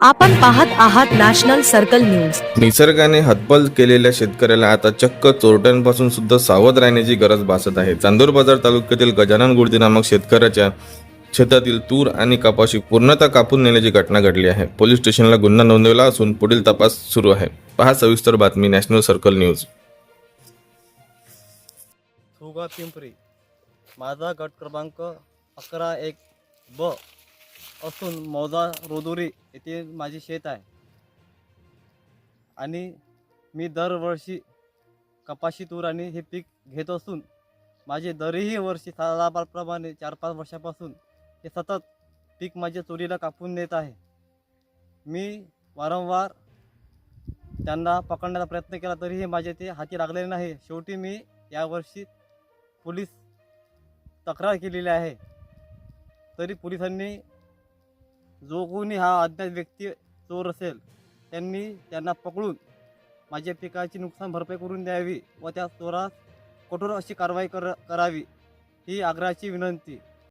आपण पाहत आहात नॅशनल सर्कल न्यूज. निसर्गाने हतबल केलेल्या शेतकऱ्याला आता चक्क चोरट्यांपासून सुद्धा सावध राहण्याची गरज भासत आहे. चांदूर बाजार तालुक्यातील गजानन गुडदी नामक शेतकऱ्याच्या शेतातील तूर आणि कपाशी पूर्णतः कापून नेण्याची घटना घडली आहे. पोलीस स्टेशनला गुन्हा नोंदवला असून पुढील तपास सुरू आहे. पहा सविस्तर बातमी नॅशनल सर्कल न्यूज. थुगा पिंपरी. माझा गट क्रमांक अकरा एक ब. असून मौजा रोदोरी येथे माझे शेत आहे. आणि मी दरवर्षी कपाशी तूर आणि हे पीक घेत असून माझे दरही वर्षी सालाबालप्रमाणे चार पाच वर्षापासून हे सतत पीक माझ्या चोरीला कापून नेत आहे. मी वारंवार त्यांना पकडण्याचा प्रयत्न केला तरीही माझे ते हाती लागलेले नाही. शेवटी मी यावर्षी पोलीस तक्रार केलेली आहे. तरी पोलिसांनी जो कोणी हा अज्ञात व्यक्ती चोर असेल त्यांनी त्यांना पकडून माझ्या पिकाची नुकसान भरपाई करून द्यावी व त्या चोरास कठोर अशी कारवाई कर करावी ही आग्रहाची विनंती.